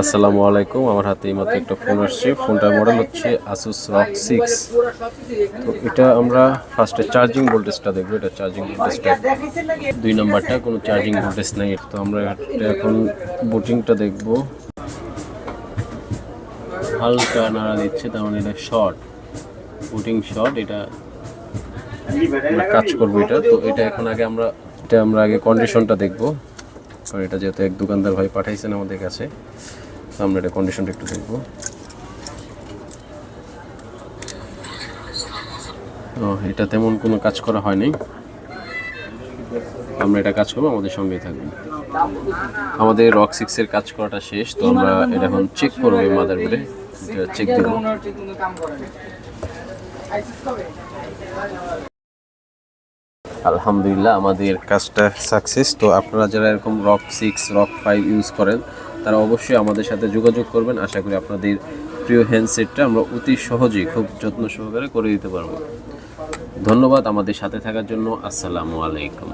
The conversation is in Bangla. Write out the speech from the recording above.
আসসালামু আলাইকুম। আমার হাতে এইমাত্র একটা ফোন আসছে। ফোনটার মডেল হচ্ছে আসুস রক সিক্স তো এটা আমরা ফার্স্টে চার্জিং ভোল্টেজটা দেখব। এটা চার্জিং ভোল্টেজটা দুই নাম্বারটা কোনো চার্জিং ভোল্টেজ নেই। তো আমরা এখন বুটিংটা দেখব। হালকা নাড়া দিচ্ছে, তার মানে এটা শর্ট বুটিং শর্ট এটা কাজ করব এটা। তো এটা এখন আগে আমরা, এটা আমরা আগে কন্ডিশনটা দেখব। কারণ এটা যেহেতু এক দোকানদার ভাই পাঠাইছেন আমাদের কাছে আমরা এটা কন্ডিশনটা একটু দেখব। এটা তেমন কোনো কাজ করা হয়নি। আমরা এটা কাজ করব, আমাদের সঙ্গেই থাকবেন। আমাদের রক সিক্সের কাজ করাটা শেষ, তো আমরা এটা এখন চেক করব এই মাদার বোর্ডে চেক দেবো। আলহামদুলিল্লাহ, আমাদের কাজটা সাকসেস তো আপনারা যারা এরকম rock six rock five use করেন, তারা অবশ্যই আমাদের সাথে যোগাযোগ করবেন। আশা করি আপনাদের প্রিয় হ্যান্ডসেটটা আমরা অতি সহজেই, খুব যত্ন সহকারে করে দিতে পারব। ধন্যবাদ আমাদের সাথে থাকার জন্য। আসসালামু আলাইকুম।